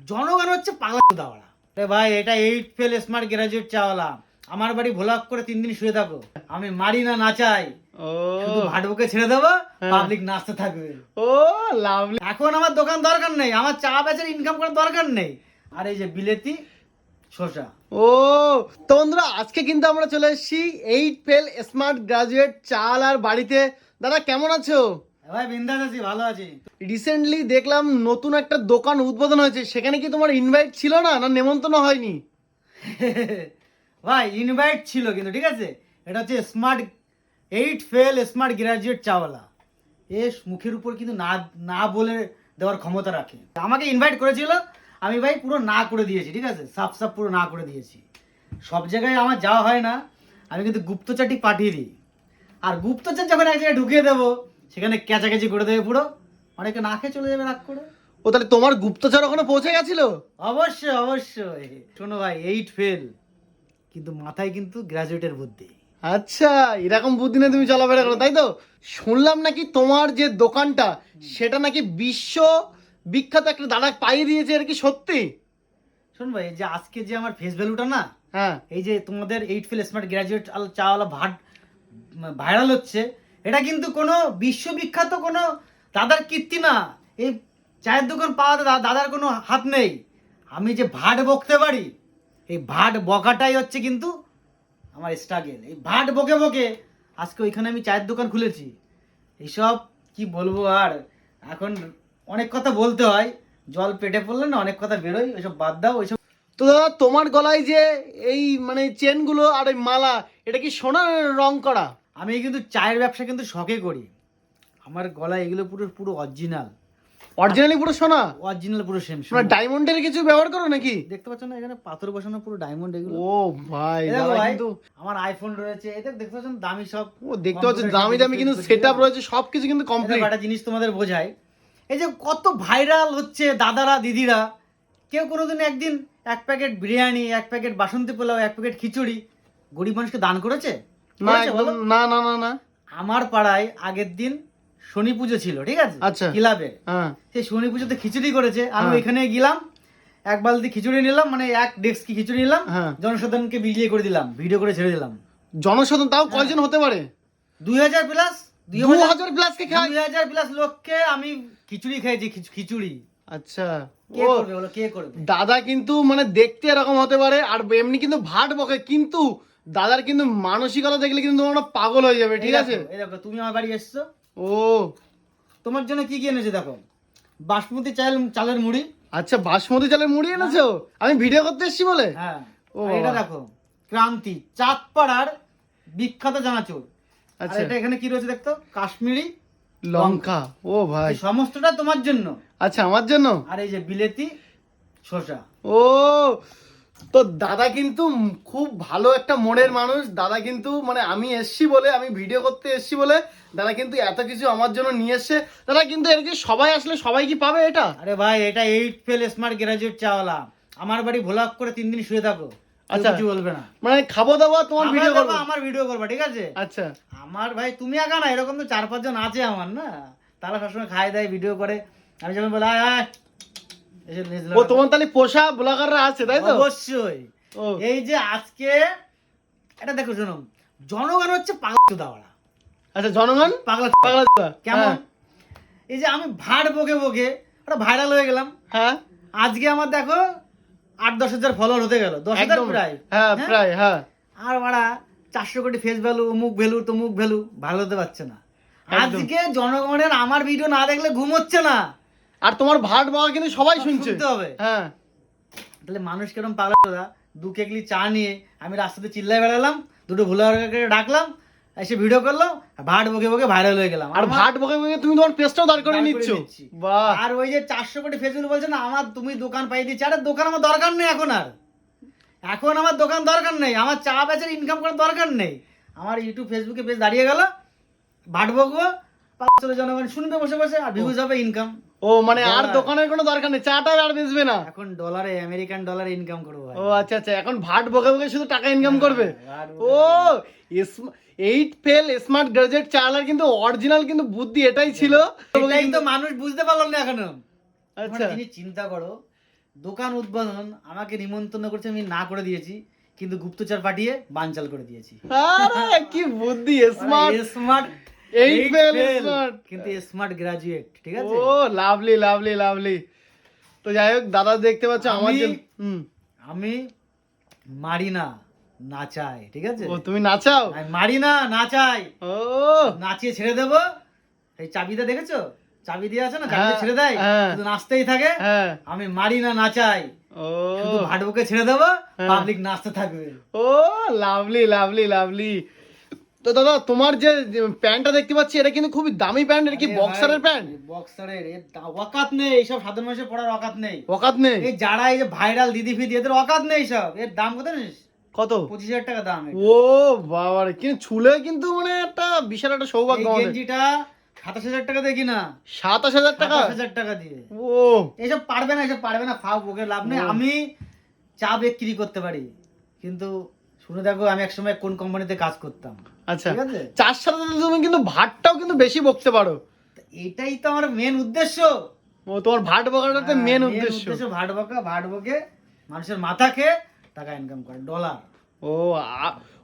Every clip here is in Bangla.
জনগণ হচ্ছে পাগলা দাওয়ালা রে ভাই এটা এইট ফেল স্মার্ট গ্রাজুয়েট চাওয়ালা। আমার বাড়ি ভোলাক করে তিন দিন শুয়ে থাকো। আমি মারি না নাচাই শুধু ভাটবুকে ছেড়ে দেবো হ্যাঁ। পাবলিক নাচতে থাকবে। ও লাভলি। এখন আমার দোকান দরকার নেই আমার চা বেচার ইনকাম করার দরকার নেই। আর এই যে বিলেতি শসা। ও তো বন্ধুরা আজকে কিন্তু আমরা চলে এসেছি এইট ফেল স্মার্ট গ্রাজুয়েট চাল আর বাড়িতে। দাদা কেমন আছো? ভাই, বিন্দাস আছি, ভালো আছি। রিসেন্টলি দেখলাম নতুন একটা দোকান উদ্বোধন হয়েছে, সেখানে কি তোমার ইনভাইট ছিল না না নেমন্তন্ন হয়নি? ভাই ইনভাইট ছিল কিন্তু, ঠিক আছে? এটা হচ্ছে smart eight fail smart graduate চাওয়ালা। এ মুখের উপর কিন্তু না না বলে দেওয়ার ক্ষমতা রাখে। আমাকে ইনভাইট করেছিল, আমি ভাই পুরো না করে দিয়েছি, ঠিক আছে? সাফ সাফ পুরো না করে দিয়েছি। সব জায়গায় আমার যাওয়া হয় না, আমি কিন্তু গুপ্তচারটি পাঠিয়ে দিই। আর গুপ্তচার যখন এক জায়গায় ঢুকিয়ে দেবো সেখানে ক্যাচাক্যাচি করে দেবে পুরো। অনেকে না খেয়ে চলে যাবে রাগ করে। ও তাহলে তোমার গুপ্তচর ওখানে পৌঁছে গেছিল? অবশ্যই অবশ্যই। শোনো ভাই এইট ফেল কিন্তু মাথায় কিন্তু গ্রাজুয়েটের বুদ্ধি। আচ্ছা এরকম বুদ্ধি নিয়ে তুমি চলাফেরা করো তাই তো? শুনলাম নাকি তোমার যে দোকানটা সেটা নাকি বিশ্ব বিখ্যাত একটা দাদা পাইয়ে দিয়েছে আর কি সত্যি? শোন ভাই যে আজকে যে আমার ফেস ভ্যালুটা না হ্যাঁ। এই যে তোমাদের এইট ফেল স্মার্ট গ্রাজুয়েট চাওয়ালা ভাট ভাইরাল হচ্ছে এটা কিন্তু কোনো বিশ্ববিখ্যাত কোনো দাদার কীর্তি না। এই চায়ের দোকান পাওয়াতে দাদার কোনো হাত নেই। আমি যে ভাট বকতে পারি, এই ভাট বকাটাই হচ্ছে কিন্তু আমার স্ট্রাগেল এই ভাট বকে বকে আজকে ওইখানে আমি চায়ের দোকান খুলেছি। এইসব কি বলব আর? এখন অনেক কথা বলতে হয়, জল পেটে পড়লে না অনেক কথা বেরোয়, ওইসব বাদ দাও, ওইসব তো দাদা, তোমার গলায় যে এই মানে চেনগুলো আর ওই মালা, এটা কি সোনার রং করা? আমি কিন্তু চায়ের ব্যবসা কিন্তু শখে করি। আমার গলায় এগুলো পুরো পুরো অরিজিনাল অরিজিনালি পুরো সোনা? অরিজিনাল পুরো সেম তোমরা ডায়মন্ডের কিছু ব্যবহার করো নাকি? দেখতে পাচ্ছ না এখানে পাথর বসানো পুরো ডায়মন্ড এগুলো। ও ভাই কিন্তু আমার আইফোন রয়েছে এটা দেখতে পাচ্ছ দামি সব ও দেখতে পাচ্ছ দামি দামি কিন্তু computer সেট আপ রয়েছে সবকিছু কিন্তু কমপ্লিট একটা জিনিস তোমাদের বোঝাই। এই যে কত ভাইরাল হচ্ছে দাদারা দিদিরা। কেউ কোনোদিন একদিন এক প্যাকেট বিরিয়ানি এক প্যাকেট বাসন্তী পোলাও এক প্যাকেট খিচুড়ি গরিব মানুষকে দান করেছে? না একদম না না না না। আমার পাড়ায় আগের দিন শনি পুজো ছিল ঠিক আছে? আচ্ছা। ক্লাবে হ্যাঁ। সেই শনি পুজোতে খিচুড়ি করেছে আমি হ্যাঁ। এখানে গেলাম এক বালতি খিচুড়ি নিলাম মানে এক ডেস্ক কি খিচুড়ি নিলাম হ্যাঁ। জনসাধারণকে বিলিয়ে করে দিলাম ভিডিও করে ছেড়ে দিলাম। জনসাধারণ তাও কয়জন হতে পারে? দুই হাজার প্লাস দুই হাজার প্লাস কে খায়? দুই হাজার প্লাস লোককে আমি খিচুড়ি খাইছি খিচুড়ি। আচ্ছা। ও কে করবে? দাদা কিন্তু মানে দেখতে এরকম হতে পারে আর এমনি কিন্তু ভাট বকে কিন্তু দাদার কিন্তু মানসিকতা দেখলে কিন্তু তোমরা পাগল হয়ে যাবে ঠিক আছে? এই দেখো তুমি আমার বাড়ি এসছো। ও। তোমার জন্য কি কি এনেছে দেখো? বাসমতি চাল চালের মুড়ি। আচ্ছা বাসমতি চালের মুড়ি এনেছো? আমি ভিডিও করতে এসেছি বলে? হ্যাঁ। ও। এটা দেখো ক্রান্তি চাঁদপাড়ার বিখ্যাত জানাচুর আচ্ছা। এটা এখানে কি রয়েছে দেখতো? কাশ্মীরি লঙ্কা। ও ভাই। সমস্তটা তোমার জন্য। আচ্ছা আমার জন্য? আর এই যে বিলেতি শসা। ও। তো দাদা কিন্তু খুব ভালো একটা মনের মানুষ। দাদা কিন্তু মানে আমি এসছি বলে আমি ভিডিও করতে এসছি বলে দাদা কিন্তু এত কিছু আমার জন্য নিয়ে এসছে। দাদা কিন্তু এর কি সবাই আসলে সবাই কি পাবে এটা? আরে ভাই এটা এইট ফেল স্মার্ট গ্রাজুয়েট চাওয়ালা আমার বাড়ি ভোলাক করে তিন দিন শুয়ে থাকো। আচ্ছা। কিছু বলবে না। মানে খাব দাওয়া তোমার আমার ভিডিও করব। আমার ভিডিও করবা ঠিক আছে? আচ্ছা। আমার ভাই তুমি একা না এরকম তো চার পাঁচজন আছে আমার না? তারা সবসময় খায় দেয় ভিডিও করে। আমি যখন বলে আয় ও তোমার তাহলে পোষা ব্লগাররা আছে তাই তো? অবশ্যই। এই যে আজকে এটা দেখো শোনো জনগণ হচ্ছে পাগলা আচ্ছা জনগণ? পাগলা পাগলা কেমন? হ্যাঁ, এই যে আমি ভাট বকে বকে ওটা ভাইরাল হয়ে গেলাম। হ্যাঁ। আজকে আমার দেখো আট দশ হাজার ফলোয়ার হতে গেল দশ হাজার প্রায়। হ্যাঁ হ্যাঁ? প্রায় হ্যাঁ। আর মারা চারশো কোটি ফেস ভ্যালু অমুক ভ্যালু তমুক ভ্যালু ভালো হতে পারছে না। আজকে জনগণের আমার ভিডিও না দেখলে ঘুম হচ্ছে না। আর তোমার ভাট বাবা কিন্তু সবাই শুনছে। হবে। হ্যাঁ। তাহলে মানুষ কেরম পাগলা দাদা? দু কেকলি চা নিয়ে আমি রাস্তাতে চিল্লাই বেড়ালাম দুটো ভুলাকে ডাকলাম এসে ভিডিও করলাম ভাট বকে বকে ভাইরাল হয়ে গেলাম। আর ভাট বকে বকে তুমি তোমার পেজটাও দাঁড় করে নিচ্ছ। বাহ। আর ওই যে চারশো কোটি ফেসবুক বলছে না আমার তুমি দোকান পাই দিচ্ছি আরে দোকান আমার দরকার নেই এখন আর। এখন আমার দোকান দরকার নেই আমার চা বেচার ইনকাম করার দরকার নেই। আমার ইউটিউব ফেসবুকে পেজ দাঁড়িয়ে গেল ভাট বকবো পাঁচশো জনগণ শুনবে বসে বসে আর ভিউজ হবে ইনকাম ও মানে আর দোকানের কোনো দরকার নেই চাটা আর বেচবে না। এখন ডলারে আমেরিকান ডলারে ইনকাম করব ও আচ্ছা আচ্ছা এখন ভাট বকে বকে শুধু টাকা ইনকাম করবে? ও এইট ফেল স্মার্ট গ্রাজুয়েট চালার কিন্তু অরিজিনাল কিন্তু বুদ্ধি এটাই ছিল। এটাই তো মানুষ বুঝতে পারলাম না এখনও। আচ্ছা। জিনিস চিন্তা করো দোকান উদ্বোধন আমাকে নিমন্ত্রণ করছে আমি না করে দিয়েছি কিন্তু গুপ্তচর পাঠিয়ে বানচাল করে দিয়েছি। আরে কি বুদ্ধি smart smart Eight fail, smart. কিন্তু স্মার্ট গ্রাজুয়েট ঠিক আছে? ও লাভলি লাভলি লাভলি তো যাই হোক দাদা দেখতে পাচ্ছ আমার আমি- আমি মারি না নাচাই ঠিক আছে? ও তুমি নাচাও? মারি না নাচাই। ও। নাচিয়ে ছেড়ে দেবো। এই চাবিটা দেখেছ? চাবি দিয়ে আছে না? হ্যাঁ, ছেড়ে দেয়? হ্যাঁ। শুধু নাচতেই থাকে? হ্যাঁ। আমি মারি না নাচাই। ও। শুধু ভাটবুকে ছেড়ে দেবো। পাবলিক নাচতে থাকবে। ও লাভলি লাভলি লাভলি তো দাদা তোমার যে প্যান্টটা দেখতে পাচ্ছি এটা কিন্তু খুবই দামি প্যান্ট এটা কি বক্সারের প্যান্ট? বক্সারের ওকাত নেই এইসব সাধারণ মানুষের পড়ার অকাত নেই। ওকাত নেই? এই যারা এই যে ভাইরাল দিদি ফিদি এদের অকাত নেই সব। এর দাম কত জানিস? কত? পঁচিশ হাজার টাকা দাম। ও বাবা রে কিন্তু ছুলে কিন্তু মানে একটা বিশাল একটা সৌভাগ্য গেঞ্জিটা সাতাশ হাজার টাকা দিয়ে কিনা সাতাশ হাজার টাকা? হাজার টাকা দিয়ে। ও। এইসব পারবে না এসব পারবে না ফাও বকে লাভ নেই। আমি চা বিক্রি করতে পারি কিন্তু শুনে দেখো আমি একসময় কোন কোম্পানিতে কাজ করতাম। আচ্ছা। ঠিক আছে? চার সাথে তুমি কিন্তু ভাতটাও কিন্তু বেশি বকতে পারো। এটাই তো আমার মেন উদ্দেশ্য। ও তোমার ভাট বকাটাতে হ্যাঁ, মেন উদ্দেশ্য। ভাট বকা ভাট বকে মানুষের মাথা খেয়ে টাকা ইনকাম করে ডলার ও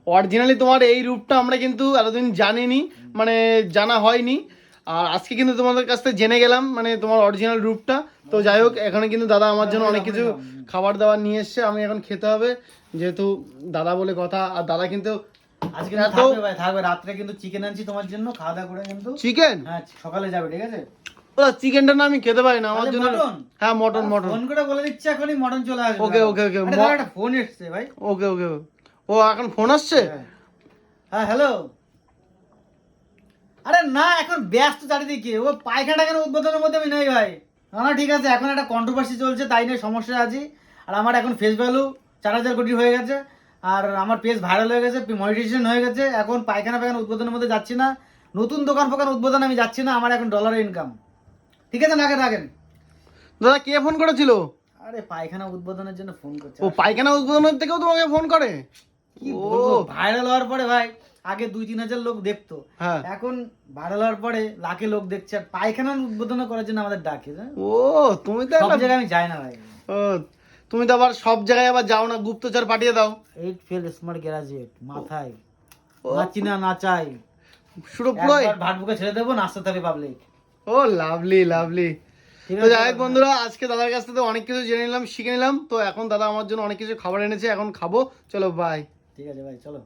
অরিজিনালি তোমার এই রূপটা আমরা কিন্তু এতদিন জানিনি মানে জানা হয়নি। আর আজকে কিন্তু তোমাদের কাছ থেকে জেনে গেলাম মানে তোমার অরিজিনাল রূপটা। তো যাই হোক এখানে কিন্তু দাদা আমার জন্য অনেক কিছু খাবার দাবার নিয়ে এসছে আমি এখন খেতে হবে। যেহেতু দাদা বলে কথা আর দাদা কিন্তু আজকে এত- থাকবে ভাই থাকবে। রাত্রে কিন্তু চিকেন আনছি তোমার জন্য খাওয়া দাওয়া করে কিন্তু। চিকেন হ্যাঁ সকালে যাবে ঠিক আছে? ওরা চিকেনটা না আমি খেতে পারি না আমার জন্য হ্যাঁ মটন মটন। ফোন করে বলে দিচ্ছে এখনই মটন চলে আসবে। Okay, okay, okay. আরে একটা ফোন এসছে ভাই। ওকে ওকে। ও এখন ফোন আসছে? হ্যাঁ। হ্যালো আরে না এখন ব্যস্ত চারিদিকে। ও পায়খানা কেন উদ্বোধনের মধ্যে আমি নেই ভাই? না না ঠিক আছে এখন একটা কন্ট্রোভার্সি চলছে তাই নিয়ে সমস্যা আছি। আর আমার এখন ফেস ভ্যালু চার হাজার কোটি হয়ে গেছে। আর আমার পেজ ভাইরাল হয়ে গেছে মনিটাইজেশন হয়ে গেছে। এখন পায়খানা পায়খানা উদ্বোধনের মধ্যে যাচ্ছি না। নতুন দোকান ফোকান উদ্বোধন আমি যাচ্ছি না আমার এখন ডলারের ইনকাম ঠিক আছে রাখেন রাখেন দাদা কে ফোন করেছিল? আরে পায়খানা উদ্বোধনের জন্য ফোন করছে। ও পায়খানা উদ্বোধনের থেকেও তোমাকে ফোন করে? কি ও। বলব ভাইরাল হওয়ার পরে ভাই আগে দুই তিন হাজার লোক দেখতো। হ্যাঁ। এখন ভাইরাল হওয়ার পরে লাখে লোক দেখছে আর পায়খানা উদ্বোধন করার জন্য আমাদের ডাকে? ও তুমি তো সব জায়গায় আমি যাই না ভাই। ও তুমি তো আবার সব জায়গায় আবার যাও না গুপ্তচর পাঠিয়ে দাও। এইট ফেল স্মার্ট গ্রাজুয়েট মাথায়। নাচি না নাচাই শুরু পুরো ভাট বুকে ছেড়ে দেবো নাচতে থাকে পাবলিক ও লাভলি লাভলি তো যাই হোক বন্ধুরা আজকে দাদার কাছ থেকে অনেক কিছু জেনে নিলাম শিখে নিলাম। তো এখন দাদা আমার জন্য অনেক কিছু খাবার এনেছে এখন খাব। চলো বাই ঠিক আছে ভাই চলো।